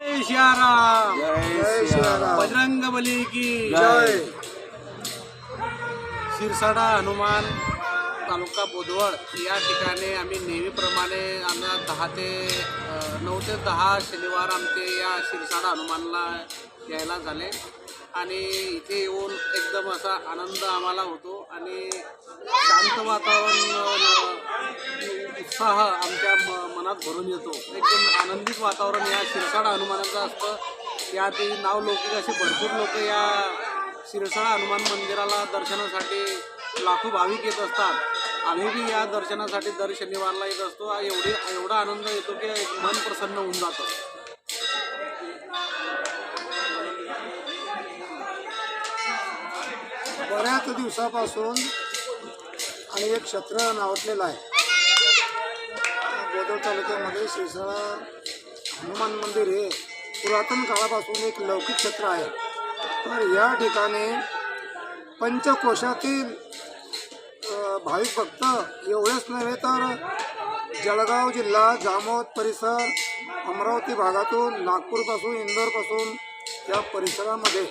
जय सियाराम। जय सियाराम। बजरंग बली की जय। शिरसाडा हनुमान तालुका बोदवड या ठिकाणी आम्ही नेहमीप्रमाणे आम्हाला दहा ते नऊ ते दहा शनिवार आमचे या शिरसाडा हनुमानला यायला झाले. आणि इथे येऊन एकदम असा आनंद आम्हाला होतो आणि शांत वातावरण उत्साह आमच्या म मनात भरून येतो. एकदम आनंदित वातावरण या शिरसाडा हनुमानाचं असतं. यातही नाव लौकिक असे भरपूर लोक या शिरसाळा हनुमान मंदिराला दर्शनासाठी लाखो भाविक येत असतात. आम्ही बी या दर्शनासाठी दर शनिवारला येत असतो. एवढी एवढा आनंद येतो की मन प्रसन्न होऊन जातं. बऱ्याच दिवसापासून आणि एक क्षेत्र नावटलेलं आहे. बोदर तालुक्यामध्ये शिरसाळा हनुमान मंदिर हे पुरातन काळापासून एक लौकिक क्षेत्र आहे. तर या ठिकाणी पंचकोशातील भाविक भक्त एवढेच नव्हे तर जळगाव जिल्हा जामोद परिसर अमरावती भागातून नागपूरपासून इंदोरपासून या परिसरामध्ये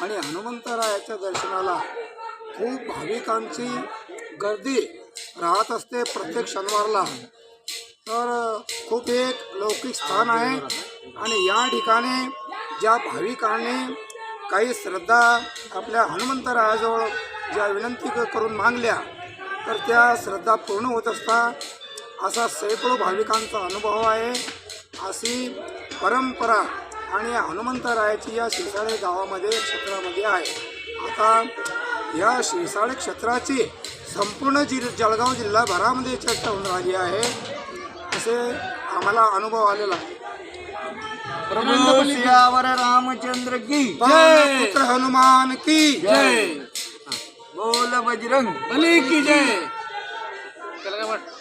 आणि हनुमंतरायाच्या दर्शनाला खूप भाविकांची गर्दी राहत असते प्रत्येक शनिवारला. तर खूप एक लौकिक स्थान आहे. आणि या ठिकाणी ज्या भाविकांनी काही श्रद्धा आपल्या हनुमंतरायाजवळ ज्या विनंती करून मागल्या तर त्या श्रद्धा पूर्ण होत असतात असा सैकडो भाविकांचा अनुभव आहे. अशी परंपरा आणि या हनुमंतरायाची या शिरसाळे गावामध्ये क्षेत्रामध्ये आहे. आता या शिरसाळे क्षेत्राची संपूर्ण जि जळगाव जिल्हाभरामध्ये चर्चा होऊन राहिली आहे. असे आम्हाला अनुभव आलेला आहे. प्रभू सियावर रामचंद्र की पवन पुत्र हनुमान की. जय. बोल बजरंग. बली की जय. त्याला काय वाटतं